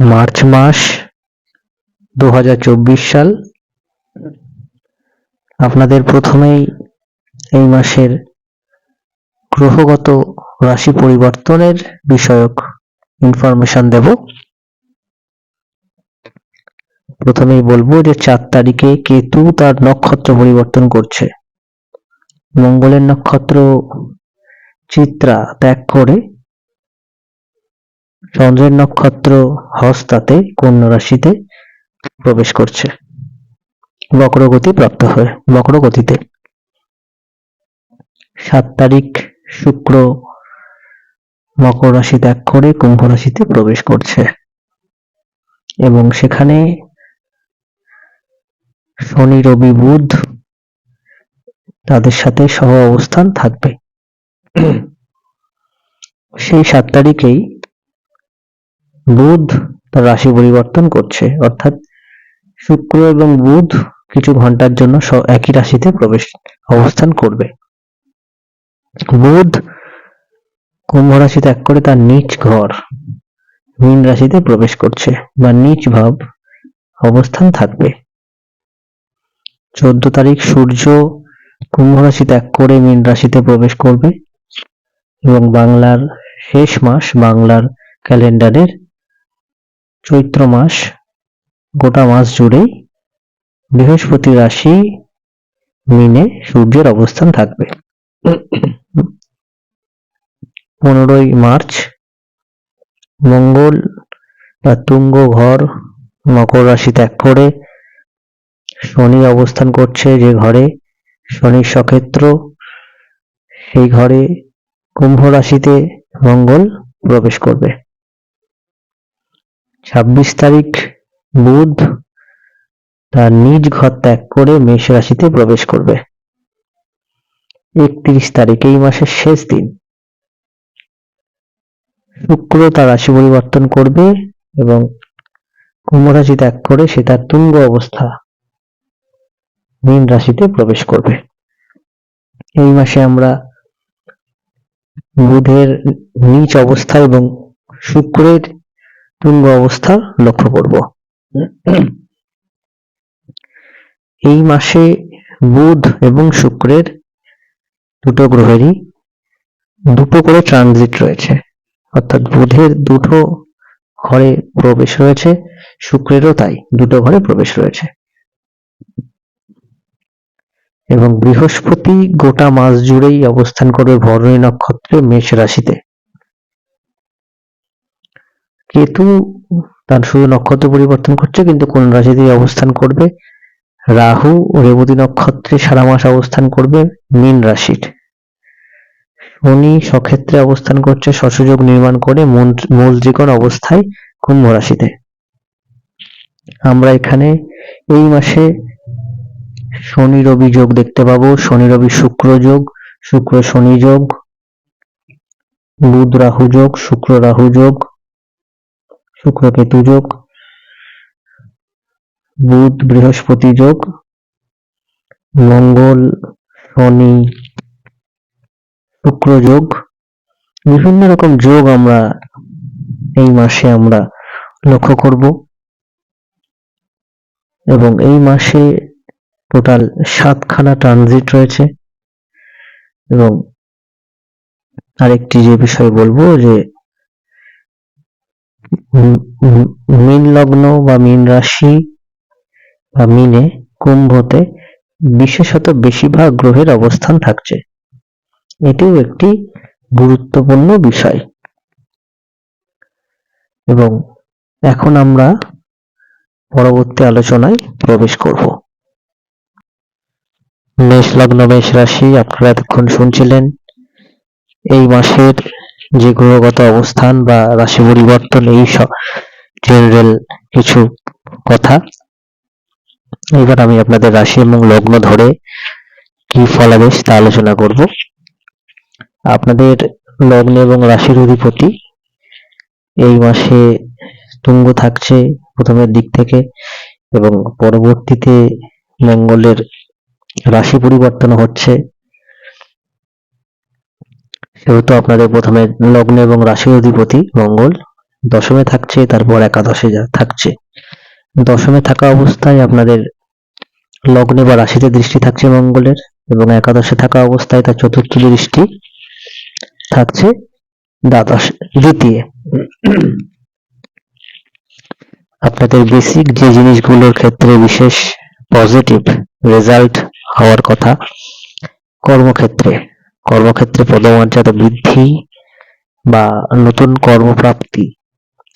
March মাস দু হাজার চব্বিশ সাল। আপনাদের প্রথমেই এই মাসের গ্রহগত রাশি পরিবর্তনের বিষয়ক ইনফরমেশন দেব। প্রথমেই বলব যে চার তারিখে কেতু তার নক্ষত্র পরিবর্তন করছে। মঙ্গলের নক্ষত্র চিত্রা ত্যাগ করে চন্দ্রের নক্ষত্র হস্তাতে কন্যা রাশিতে প্রবেশ করছে। বক্রগতি প্রাপ্ত হয়ে, বক্রগতিতে। সাত তারিখ, শুক্র মকর রাশি ত্যাগ করে কুম্ভ রাশিতে প্রবেশ করছে। এবং সেখানে শনি, রবি, বুধ তাদের সাথে সহ অবস্থান থাকবে। সেই সাত তারিখেই বুধ তার রাশি পরিবর্তন করছে। অর্থাৎ শুক্র এবং বুধ কিছু ঘণ্টার জন্য একই রাশিতে প্রবেশ, অবস্থান করবে। বুধ কুম্ভ রাশি ত্যাগ করে তার নিচ ঘর, মীন রাশিতে প্রবেশ করছে বা নিচ ভাব অবস্থান থাকবে। চোদ্দ তারিখ সূর্য কুম্ভ রাশি ত্যাগ করে মীন রাশিতে প্রবেশ করবে এবং বাংলার শেষ মাস বাংলার ক্যালেন্ডারের চৈত্র মাস, গোটা মাস জুড়েই বৃহস্পতি রাশি মিনে সূর্যের অবস্থান থাকবে। পনেরোই মার্চ, মঙ্গল তার তুঙ্গ ঘর, মকর রাশি ত্যাগ করে শনি অবস্থান করছে যে ঘরে, শনির সক্ষেত্র, সেই ঘরে কুম্ভ রাশিতে মঙ্গল প্রবেশ করবে। ছাব্বিশ তারিখ, বুধ, তার নিজ ঘর ত্যাগ করে মেষ রাশিতে প্রবেশ করবে। একত্রিশ তারিখ, এই মাসের শেষ দিন। শুক্র তার রাশি পরিবর্তন করবে এবং কুম্ভ রাশি ত্যাগ করে সে তার তুঙ্গ অবস্থা মীন রাশিতে প্রবেশ করবে। এই মাসে আমরা বুধের নিচ অবস্থা এবং শুক্রের তুঙ্গ অবস্থা লক্ষ্য করব। এই মাসে বুধ এবং শুক্রের দুটো গ্রহেরই দুটো করে ট্রানজিট রয়েছে। অর্থাৎ বুধের দুটো ঘরে প্রবেশ রয়েছে, শুক্রেরও তাই দুটো ঘরে প্রবেশ রয়েছে। এবং বৃহস্পতি গোটা মাস জুড়েই অবস্থান করবে ভরণী নক্ষত্রে মেষ রাশিতে। কেতু তার শুধু নক্ষত্র পরিবর্তন করছে, কিন্তু কোন রাশিতেই অবস্থান করবে? রাহু রেবতী নক্ষত্রে সারা মাস অবস্থান করবে মীন রাশির। শনি সক্ষেত্রে অবস্থান করছে, সসযোগ নির্মাণ করে মূল ত্রিকোণ অবস্থায় কুম্ভ রাশিতে। আমরা এখানে এই মাসে শনি রবি যোগ দেখতে পাবো। শনি রবি শুক্র যোগ, শুক্র শনি যোগ, বুধ রাহু যোগ, শুক্র রাহু যোগ শুক্র কেতু যোগ বুধ বৃহস্পতি যোগ, মঙ্গল শনি শুক্র যোগ। বিভিন্ন রকম যোগ আমরা এই মাসে আমরা লক্ষ্য করব এবং এই মাসে টোটাল সাতখানা ট্রানজিট রয়েছে এবং আরেকটি যে বিষয় বলব যে মীন লগ্ন বা মীন রাশি বা মিনে কুম্ভতে বিশেষত বেশিরভাগ গ্রহের অবস্থান থাকছে। এটিও একটি গুরুত্বপূর্ণ বিষয়। এবং এখন আমরা পরবর্তী আলোচনায় প্রবেশ করব। মেষ লগ্ন, মেষ রাশি, আপনারা এতক্ষণ শুনছিলেন। এই মাসের যে গ্রহগত অবস্থান বা রাশি পরিবর্তন এই জেনারেল কিছু কথা। এবার আমি আপনাদের রাশি এবং লগ্ন ধরে কি ফলাদেশ তা আলোচনা করব। আপনাদের লগ্ন এবং রাশির অধিপতি এই মাসে তুঙ্গ থাকছে প্রথমের দিক থেকে এবং পরবর্তীতে মঙ্গলের রাশি পরিবর্তন হচ্ছে। সেহেতু আপনাদের প্রথমে লগ্ন এবং রাশির অধিপতি মঙ্গল। দশমে থাকছে, তারপর একাদশে থাকছে। দশমে থাকা অবস্থায় আপনাদের লগ্নে বা রাশিতে দৃষ্টি থাকছে মঙ্গলের এবং একাদশে থাকা অবস্থায় তার চতুর্থ দৃষ্টি থাকছে দ্বাদশ, দ্বিতীয়। আপনাদের বেসিক যে জিনিসগুলোর ক্ষেত্রে বিশেষ পজিটিভ রেজাল্ট হওয়ার কথা, কর্মক্ষেত্রে। কর্মক্ষেত্রে পদমর্যাদা বৃদ্ধি বা নতুন কর্মপ্রাপ্তি,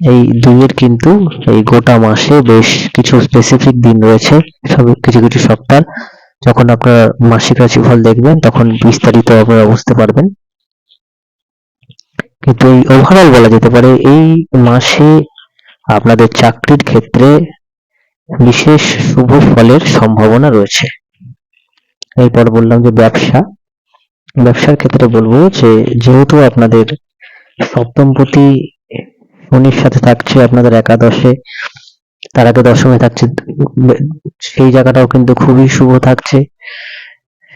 এই দুইয়ের কিন্তু এই গোটা মাসে বেশ কিছু স্পেসিফিক দিন রয়েছে, সব কিছু কিছু সপ্তাহ। যখন আপনারা মাসিক রাশিফল দেখবেন, তখন বিস্তারিত আপনারা বুঝতে পারবেন। কিন্তু এই ওভারঅল বলা যেতে পারে, এই মাসে আপনাদের চাকরির ক্ষেত্রে বিশেষ শুভ ফলের সম্ভাবনা রয়েছে। এরপর বললাম যে ব্যবসা ব্যবসার ক্ষেত্রে বলব যে, যেহেতু আপনাদের সপ্তমপতি শনির সাথে থাকছে আপনাদের একাদশে, তার আগে দশমে থাকছে, সেই জায়গাটাও কিন্তু খুবই শুভ থাকছে।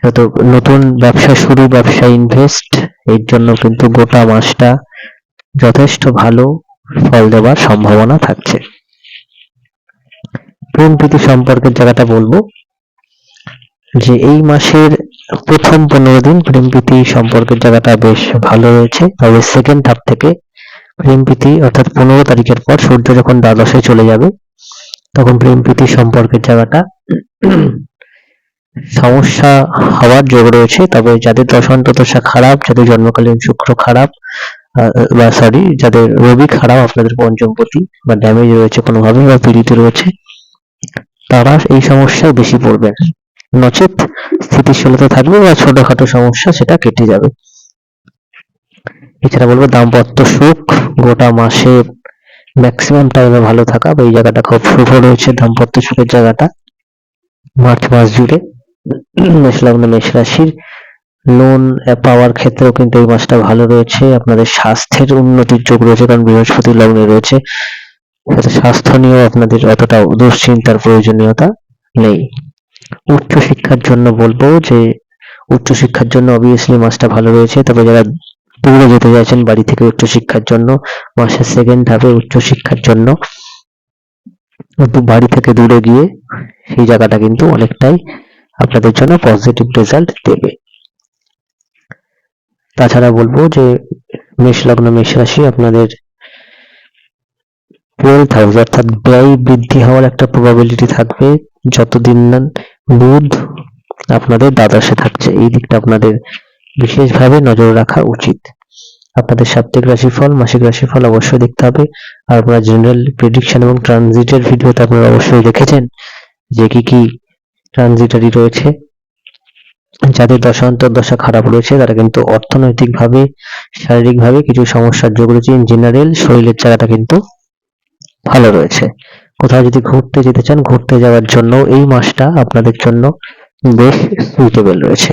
তো নতুন ব্যবসা শুরু ব্যবসা ইনভেস্ট এর জন্য কিন্তু গোটা মাসটা যথেষ্ট ভালো ফল দেওয়ার সম্ভাবনা থাকছে। প্রেম প্রীতি সম্পর্কের জায়গাটা বলব? যে এই মাসের প্রথম পনেরো দিন প্রেম প্রীতি সম্পর্কের জায়গাটা বেশ ভালো রয়েছে। তবে সেকেন্ড হাফ থেকে প্রেম প্রীতি অর্থাৎ পনেরো তারিখের পর সূর্য যখন দ্বাদশে চলে যাবে, তখন প্রেম প্রীতি সম্পর্কের জায়গাটা সমস্যা হওয়ার যোগ রয়েছে। তবে যাদের দশান্ত দশা খারাপ, যাদের জন্মকালীন শুক্র খারাপ বা সরি যাদের রবি খারাপ, আপনাদের পঞ্চমপতি বা ড্যামেজ রয়েছে কোনোভাবে বা পীড়িত রয়েছে, তারা এই সমস্যায় বেশি পড়বেন। নচেত স্থিতিশীলতা থাকবে বা ছোটখাটো সমস্যা সেটা কেটে যাবে। এছাড়া বলব দাম্পত্য সুখ গোটা মাসে ম্যাক্সিমাম টাইমে ভালো থাকা বা এই জায়গাটা খুব শুভ রয়েছে, দাম্পত্য সুখের জায়গাটা। মার্চ মাস জুড়ে মেষ লগ্ন মেষ রাশির লোন পাওয়ার ক্ষেত্রেও কিন্তু এই মাসটা ভালো রয়েছে। আপনাদের স্বাস্থ্যের উন্নতির যোগ রয়েছে কারণ বৃহস্পতি লগ্নে রয়েছে। স্বাস্থ্য নিয়েও আপনাদের অতটা দুশ্চিন্তার প্রয়োজনীয়তা নেই। উচ্চ শিক্ষার জন্য বলব যে উচ্চ শিক্ষার জন্য অবভিয়াসলি মাসটা ভালো রয়েছে। তবে যারা দূরে যেতে চাইছেন, বাড়ি থেকে উচ্চ শিক্ষার জন্য মাসের সেকেন্ড হাফে উচ্চ শিক্ষার জন্য বাড়ি থেকে দূরে গিয়ে সেই জায়গাটা কিন্তু অনেকটাই আপনাদের জন্য পজিটিভ রেজাল্ট দেবে। তাছাড়া বলব যে, মেষ লগ্ন, মেষ রাশি আপনাদের টুয়েলভ হাউস অর্থাৎ ব্যয় বৃদ্ধি হওয়ার একটা প্রবাবিলিটি থাকবে। যতদিন না বুধ আপনাদের দ্বাদশে থাকছে। এই দিকটা আপনাদের বিশেষভাবে নজর রাখা উচিত। আপনাদের সাপ্তাহিক রাশিফল, মাসিক রাশিফল অবশ্যই দেখতে হবে। আর আপনারা জেনারেল প্রেডিকশন এবং ট্রানজিটের ভিডিওতে আপনারা অবশ্যই দেখেছেন যে কি কি ট্রানজিটারি রয়েছে। যাদের দশা খারাপ রয়েছে, তারা কিন্তু অর্থনৈতিকভাবে, শারীরিকভাবে কিছু সমস্যার যোগ রয়েছে। ইন জেনারেল শরীরের জায়গাটা কিন্তু ভালো রয়েছে। কোথাও যদি ঘুরতে যেতে চান, ঘুরতে যাওয়ার জন্য এই মাসটা আপনাদের জন্য বেশ সুইটেবল রয়েছে।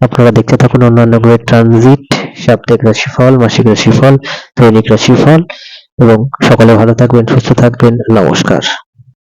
আপনারা দেখতে থাকুন অন্যান্য গ্রহের ট্রানজিট সাপ্তাহিক রাশিফল, মাসিক রাশিফল, দৈনিক রাশিফল এবং সকলে ভালো থাকবেন, সুস্থ থাকবেন। নমস্কার।